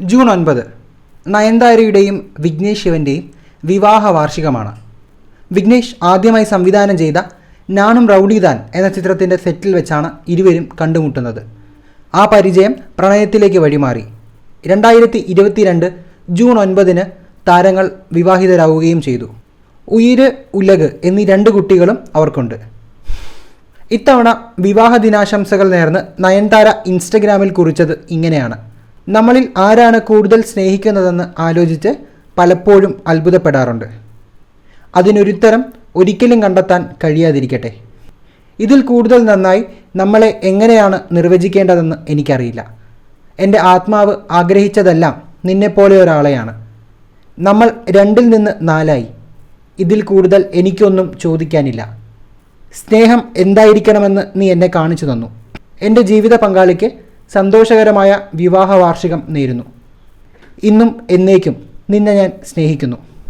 June ഒൻപത് നയൻതാരയുടെയും വിഘ്നേഷ് ശിവന്റെയും വിവാഹ വാർഷികമാണ്. വിഘ്നേഷ് ആദ്യമായി സംവിധാനം ചെയ്ത നാനും റൗഡിദാൻ എന്ന ചിത്രത്തിന്റെ സെറ്റിൽ വെച്ചാണ് ഇരുവരും കണ്ടുമുട്ടുന്നത്. ആ പരിചയം പ്രണയത്തിലേക്ക് വഴിമാറി. രണ്ടായിരത്തി ഇരുപത്തിരണ്ട് ജൂൺ ഒൻപതിന് താരങ്ങൾ വിവാഹിതരാവുകയും ചെയ്തു. ഉയിര് ഉലക് എന്നീ രണ്ട് കുട്ടികളും അവർക്കുണ്ട്. ഇത്തവണ വിവാഹ ദിനാശംസകൾ നേർന്ന് നയൻതാര ഇൻസ്റ്റഗ്രാമിൽ കുറിച്ചത് ഇങ്ങനെയാണ്. നമ്മളിൽ ആരാണ് കൂടുതൽ സ്നേഹിക്കുന്നതെന്ന് ആലോചിച്ച് പലപ്പോഴും അത്ഭുതപ്പെടാറുണ്ട്. അതിനൊരുത്തരം ഒരിക്കലും കണ്ടെത്താൻ കഴിയാതിരിക്കട്ടെ. ഇതിൽ കൂടുതൽ നന്നായി നമ്മളെ എങ്ങനെയാണ് നിർവചിക്കേണ്ടതെന്ന് എനിക്കറിയില്ല. എന്റെ ആത്മാവ് ആഗ്രഹിച്ചതെല്ലാം നിന്നെപ്പോലെ ഒരാളെയാണ്. നമ്മൾ രണ്ടിൽ നിന്ന് നാലായി. ഇതിൽ കൂടുതൽ എനിക്കൊന്നും ചോദിക്കാനില്ല. സ്നേഹം എന്തായിരിക്കണമെന്ന് നീ എന്നെ കാണിച്ചു തന്നു. എന്റെ ജീവിത പങ്കാളിക്ക് സന്തോഷകരമായ വിവാഹ വാർഷികം നേരുന്നു. ഇന്നും എന്നേക്കും നിന്നെ ഞാൻ സ്നേഹിക്കുന്നു.